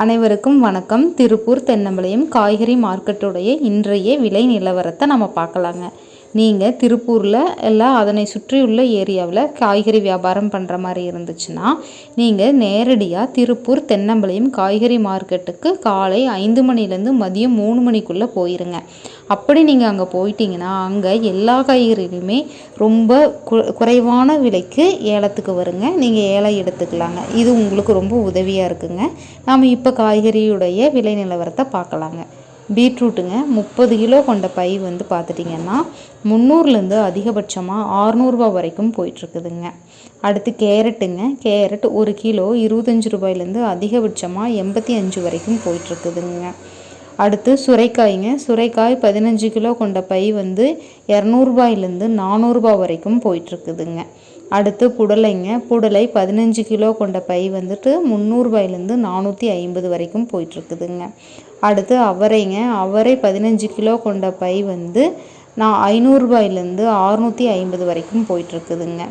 அனைவருக்கும் வணக்கம். திருப்பூர் தென்னம்பளையம் காய்கறி மார்க்கெட்டுடைய இன்றைய விலை நிலவரத்தை நம்ம பார்க்கலாங்க. நீங்கள் திருப்பூரில் எல்லாம் அதனை சுற்றியுள்ள ஏரியாவில் காய்கறி வியாபாரம் பண்ணுற மாதிரி இருந்துச்சுன்னா நீங்கள் நேரடியாக திருப்பூர் தென்னம்பளையம் காய்கறி மார்க்கெட்டுக்கு காலை ஐந்து மணிலேருந்து மதியம் மூணு மணிக்குள்ளே போயிருங்க. அப்படி நீங்கள் அங்கே போயிட்டீங்கன்னா அங்கே எல்லா காய்கறிகளுமே ரொம்ப கு குறைவான விலைக்கு ஏலத்துக்கு வருங்க. நீங்கள் ஏலம் எடுத்துக்கலாங்க. இது உங்களுக்கு ரொம்ப உதவியாக இருக்குங்க. நாம் இப்போ காய்கறியுடைய விலை நிலவரத்தை பார்க்கலாங்க. பீட்ரூட்டுங்க. முப்பது கிலோ கொண்ட பை வந்து பார்த்துட்டிங்கன்னா முந்நூறுலேருந்து அதிகபட்சமாக ஆறுநூறுபா வரைக்கும் போயிட்டுருக்குதுங்க. அடுத்து கேரட்டுங்க. கேரட் ஒரு கிலோ இருபத்தஞ்சி ரூபாயிலேருந்து அதிகபட்சமாக எண்பத்தி அஞ்சு வரைக்கும் போயிட்டுருக்குதுங்க. அடுத்து சுரைக்காய்ங்க. சுரைக்காய் பதினஞ்சு கிலோ கொண்ட பை வந்து இரநூறுபாயிலேருந்து நானூறுபா வரைக்கும் போயிட்டுருக்குதுங்க. அடுத்து புடலைங்க. புடலை பதினஞ்சு கிலோ கொண்ட பை வந்துட்டு முந்நூறுபாயிலேருந்து நானூற்றி ஐம்பது வரைக்கும் போயிட்டுருக்குதுங்க. அடுத்து அவரைங்க. அவரை பதினஞ்சு கிலோ கொண்ட பை வந்து நான் ஐநூறுரூபாயிலேருந்து அறுநூற்றி ஐம்பது வரைக்கும் போயிட்டுருக்குதுங்க.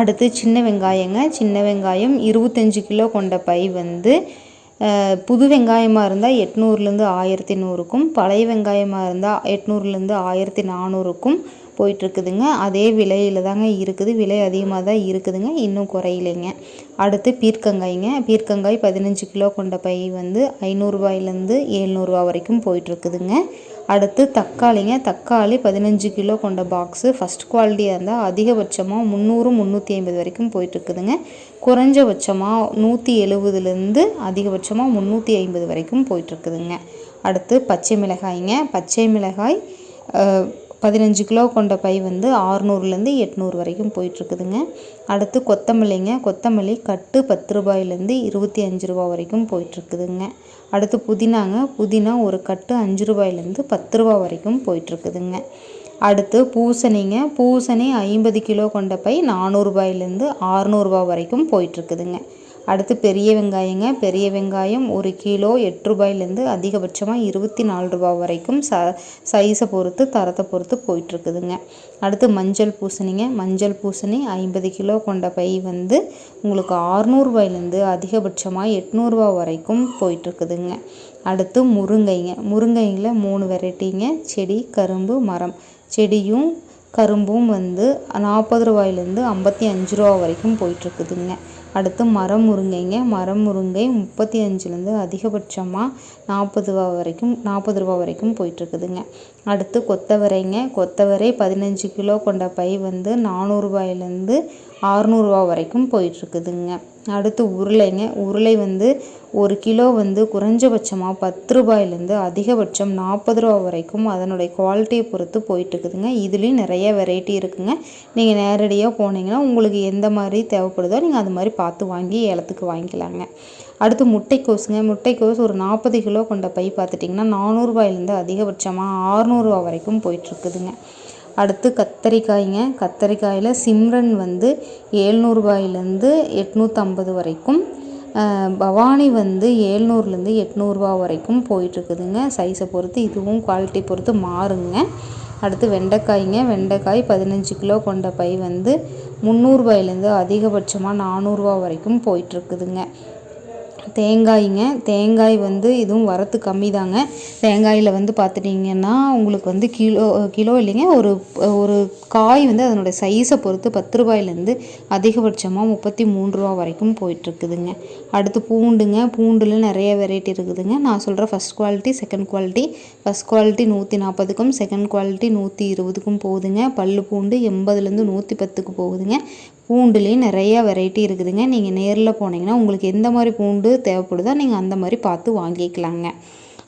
அடுத்து சின்ன வெங்காயங்க. சின்ன வெங்காயம் இருபத்தஞ்சி கிலோ கொண்ட பை வந்து புது வெங்காயமாக இருந்தால் எட்நூறுலேருந்து ஆயிரத்தி நூறுக்கும் பழைய வெங்காயமாக இருந்தால் எட்நூறுலேருந்து ஆயிரத்தி நானூறுக்கும் போயிட்டுருக்குதுங்க. அதே விலையில் தாங்க இருக்குது. விலை அதிகமாக தான் இருக்குதுங்க. இன்னும் குறையிலைங்க. அடுத்து பீர்க்கங்காய்ங்க. பீர்க்கங்காய் பதினஞ்சு கிலோ கொண்ட பை வந்து ஐநூறுரூவாயிலேருந்து ஏழ்நூறுவா வரைக்கும் போயிட்டுருக்குதுங்க. அடுத்து தக்காளிங்க. தக்காளி பதினஞ்சு கிலோ கொண்ட பாக்ஸு. ஃபஸ்ட் குவாலிட்டியாக இருந்தால் அதிகபட்சமாக முந்நூறு முந்நூற்றி ஐம்பது வரைக்கும் போயிட்டுருக்குதுங்க. குறைஞ்சபட்சமாக நூற்றி எழுபதுலேருந்து அதிகபட்சமாக முந்நூற்றி ஐம்பது வரைக்கும் போயிட்டுருக்குதுங்க. அடுத்து பச்சை மிளகாய்ங்க. பச்சை மிளகாய் பதினஞ்சு கிலோ கொண்ட பை வந்து ஆறுநூறுலேருந்து எட்நூறு வரைக்கும் போயிட்டுருக்குதுங்க. அடுத்து கொத்தமல்லிங்க கொத்தமல்லி கட்டு பத்து ரூபாயிலேருந்து இருபத்தி அஞ்சு ரூபா வரைக்கும் போயிட்டுருக்குதுங்க. அடுத்து புதினாங்க புதினா ஒரு கட்டு அஞ்சு ரூபாயிலேருந்து பத்து ரூபா வரைக்கும் போயிட்டுருக்குதுங்க. அடுத்து பூசணிங்க பூசணி ஐம்பது கிலோ கொண்ட பை நானூறுபாயிலேருந்து ஆறுநூறுபா வரைக்கும் போயிட்டுருக்குதுங்க. அடுத்து பெரிய வெங்காயங்க. பெரிய வெங்காயம் ஒரு கிலோ எட்டு ரூபாயிலேருந்து அதிகபட்சமாக இருபத்தி நாலு ரூபா வரைக்கும் ச சைஸை பொறுத்து தரத்தை பொறுத்து போயிட்டுருக்குதுங்க. அடுத்து மஞ்சள் பூசணிங்க. மஞ்சள் பூசணி ஐம்பது கிலோ கொண்ட பை வந்து உங்களுக்கு ஆறுநூறுபாயிலேருந்து அதிகபட்சமாக எட்நூறுபா வரைக்கும் போயிட்டுருக்குதுங்க. அடுத்து முருங்கைங்க. முருங்கையில் மூணு வெரைட்டிங்க. செடி கரும்பு மரம். செடியும் கரும்பும் வந்து நாற்பது ரூபாயிலேருந்து ஐம்பத்தி அஞ்சு ரூபா வரைக்கும் போயிட்டுருக்குதுங்க. அடுத்து மரம் முருங்கைங்க. மரம் முருங்கை முப்பத்தி அஞ்சுலேருந்து அதிகபட்சமாக நாற்பது ரூபா வரைக்கும் நாற்பது ரூபா வரைக்கும் போயிட்டுருக்குதுங்க. அடுத்து கொத்தவரைங்க. கொத்தவரை பதினஞ்சு கிலோ கொண்ட பை வந்து நானூறுபாயிலேருந்து ஆறுநூறுவா வரைக்கும் போயிட்டுருக்குதுங்க. அடுத்து உருளைங்க. உருளை வந்து ஒரு கிலோ வந்து குறைஞ்சபட்சமாக பத்து ரூபாயிலேருந்து அதிகபட்சம் நாற்பது ரூபா வரைக்கும் அதனுடைய குவாலிட்டியை பொறுத்து போயிட்டுருக்குதுங்க. இதுலேயும் நிறைய வெரைட்டி இருக்குதுங்க நீங்கள் நேரடியாக போனீங்கன்னா உங்களுக்கு எந்த மாதிரி தேவைப்படுதோ நீங்கள் அது மாதிரி பார்த்து வாங்கி ஏலத்துக்கு வாங்கிக்கலாங்க. அடுத்து முட்டைக்கோஸுங்க. முட்டைக்கோஸ் ஒரு நாற்பது கிலோ கொண்ட பை பார்த்துட்டிங்கன்னா நானூறுபாயிலேருந்து அதிகபட்சமாக ஆறுநூறுவா வரைக்கும் போயிட்டுருக்குதுங்க. அடுத்து கத்தரிக்காய்ங்க. கத்தரிக்காயில் சிம்ரன் வந்து ஏழ்நூறுபாயிலேருந்து எட்நூற்றம்பது வரைக்கும். பவானி வந்து ஏழ்நூறுலேருந்து எட்நூறுபா வரைக்கும் போயிட்டுருக்குதுங்க. சைஸை பொறுத்து இதுவும் குவாலிட்டி பொறுத்து மாறுங்க. அடுத்து வெண்டைக்காய்ங்க. வெண்டைக்காய் பதினஞ்சு கிலோ கொண்ட பை வந்து முந்நூறுபாயிலேருந்து அதிகபட்சமாக நானூறுரூவா வரைக்கும் போயிட்டுருக்குதுங்க. தேங்காய்ங்க. தேங்காய் வந்து இதுவும் வரத்து கம்மி தாங்க தேங்காயில் வந்து பார்த்துட்டிங்கன்னா உங்களுக்கு வந்து கிலோ கிலோ இல்லைங்க ஒரு ஒரு காய் வந்து அதனுடைய சைஸை பொறுத்து பத்து ரூபாயிலேருந்து அதிகபட்சமாக முப்பத்தி மூணு ரூபா வரைக்கும் போயிட்டுருக்குதுங்க. அடுத்து பூண்டுங்க. பூண்டில் நிறைய வெரைட்டி இருக்குதுங்க. நான் சொல்கிற first quality second quality first quality நூற்றி நாற்பதுக்கும் செகண்ட் குவாலிட்டி நூற்றி இருபதுக்கும் போகுதுங்க. பல் பூண்டு எண்பதுலேருந்து நூற்றி பத்துக்கு போகுதுங்க. பூண்டுலேயும் நிறையா வெரைட்டி இருக்குதுங்க. நீங்கள் நேரில் போனீங்கன்னா உங்களுக்கு எந்த மாதிரி பூண்டு தேவைப்படுதோ நீங்கள் அந்த மாதிரி பார்த்து வாங்கிக்கலாங்க.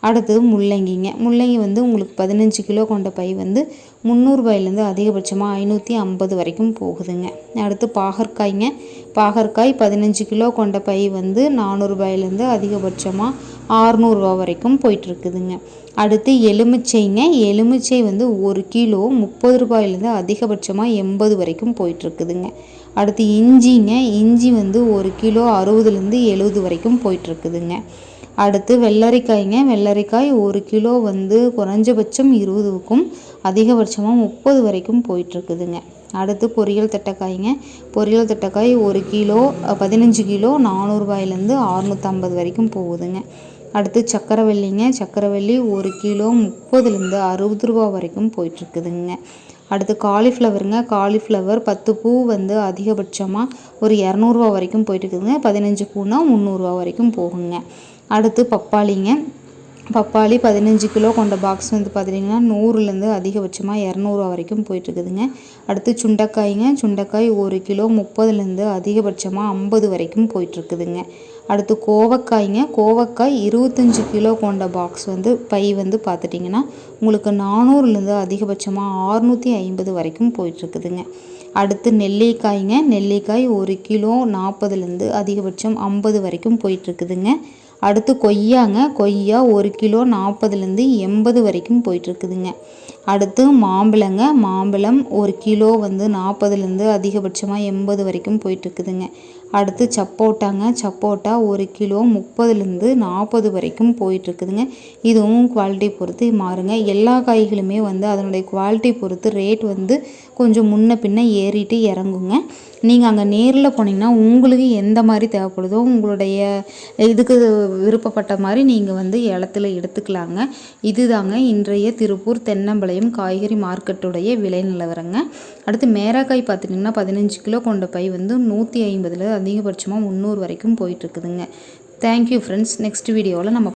அடுத்தது முள்ளங்கிங்க. முள்ளங்கி வந்து உங்களுக்கு பதினஞ்சு கிலோ கொண்ட பை வந்து முந்நூறுபாயிலேருந்து அதிகபட்சமாக ஐநூற்றி ஐம்பது வரைக்கும் போகுதுங்க. அடுத்து பாகற்காய்ங்க. பாகற்காய் பதினஞ்சு கிலோ கொண்ட பை வந்து நானூறுபாயிலேருந்து அதிகபட்சமாக ஆறுநூறுவா வரைக்கும் போயிட்டுருக்குதுங்க. அடுத்து எலுமிச்சைங்க. எலுமிச்சை வந்து ஒரு கிலோ முப்பது ரூபாயிலேருந்து அதிகபட்சமாக எண்பது வரைக்கும் போயிட்டுருக்குதுங்க. அடுத்து இஞ்சிங்க. இஞ்சி வந்து ஒரு கிலோ அறுபதுலேருந்து எழுபது வரைக்கும் போயிட்டுருக்குதுங்க. அடுத்து வெள்ளரிக்காய்ங்க. வெள்ளரிக்காய் ஒரு கிலோ வந்து குறைஞ்சபட்சம் இருபதுக்கும் அதிகபட்சமாக முப்பது வரைக்கும் போயிட்டுருக்குதுங்க. அடுத்து பொரியல் தட்டைக்காய்ங்க. பொரியல் தட்டைக்காய் ஒரு கிலோ பதினஞ்சு கிலோ நானூறுபாயிலேருந்து அறுநூற்றம்பது வரைக்கும் போகுதுங்க. அடுத்து சக்கரவள்ளிங்க. சக்கரவள்ளி ஒரு கிலோ முப்பதுலேருந்து அறுபது ரூபா வரைக்கும் போயிட்டுருக்குதுங்க. அடுத்து காலிஃப்ளவருங்க காலிஃப்ளவர் பத்து பூ வந்து அதிகபட்சமாக ஒரு இரநூறுவா வரைக்கும் போயிட்டுருக்குதுங்க. பதினஞ்சு பூனா முந்நூறுரூவா வரைக்கும் போகுங்க. அடுத்து பப்பாளிங்க. பப்பாளி பதினஞ்சு கிலோ கொண்ட பாக்ஸ் வந்து பார்த்துட்டிங்கன்னா நூறுலேருந்து அதிகபட்சமாக இரநூறுவா வரைக்கும் போயிட்டுருக்குதுங்க. அடுத்து சுண்டைக்காய்ங்க. சுண்டைக்காய் ஒரு கிலோ முப்பதுலேருந்து அதிகபட்சமாக ஐம்பது வரைக்கும் போயிட்டுருக்குதுங்க. அடுத்து கோவக்காய்ங்க. கோவக்காய் இருபத்தஞ்சி கிலோ கொண்ட பாக்ஸ் வந்து பை வந்து பார்த்துட்டிங்கன்னா உங்களுக்கு நானூறுலேருந்து அதிகபட்சமாக ஆறுநூற்றி ஐம்பது வரைக்கும் போயிட்டுருக்குதுங்க. அடுத்து நெல்லிக்காய்ங்க. நெல்லிக்காய் ஒரு கிலோ நாற்பதுலேருந்து அதிகபட்சம் ஐம்பது வரைக்கும் போயிட்டுருக்குதுங்க. அடுத்து கொய்யாங்க. கொய்யா ஒரு கிலோ நாற்பதுலேருந்து எண்பது வரைக்கும் போயிட்டுருக்குதுங்க. அடுத்து மாம்பழங்க. மாம்பழம் ஒரு கிலோ வந்து நாற்பதுலேருந்து அதிகபட்சமாக எண்பது வரைக்கும் போயிட்டுருக்குதுங்க. அடுத்து சப்போட்டாங்க. சப்போட்டா ஒரு கிலோ முப்பதுலேருந்து நாற்பது வரைக்கும் போயிட்டுருக்குதுங்க. இதுவும் குவாலிட்டி பொறுத்து மாறுங்க. எல்லா காய்களுமே வந்து அதனுடைய குவாலிட்டி பொறுத்து ரேட் வந்து கொஞ்சம் முன்ன பின்ன ஏறிட்டு இறங்குங்க. நீங்கள் அங்கே நேரில் போனீங்கன்னா உங்களுக்கு எந்த மாதிரி தேவைப்படுதோ உங்களுடைய இதுக்கு விருப்பப்பட்ட மாதிரி நீங்கள் வந்து இடத்துல எடுத்துக்கலாங்க. இதுதாங்க இன்றைய திருப்பூர் தென்னம்பாளையம் காய்கறி மார்க்கெட்டுடைய விலை நிலவரங்க. அடுத்து மேராக்காய் பார்த்துட்டிங்கன்னா பதினஞ்சு கிலோ கொண்ட பை வந்து நூற்றி ஐம்பதுல அதிகபட்சமாக முந்நூறு வரைக்கும் போயிட்டுருக்குதுங்க. தேங்க்யூ ஃப்ரெண்ட்ஸ் நெக்ஸ்ட் வீடியோவில் நம்ம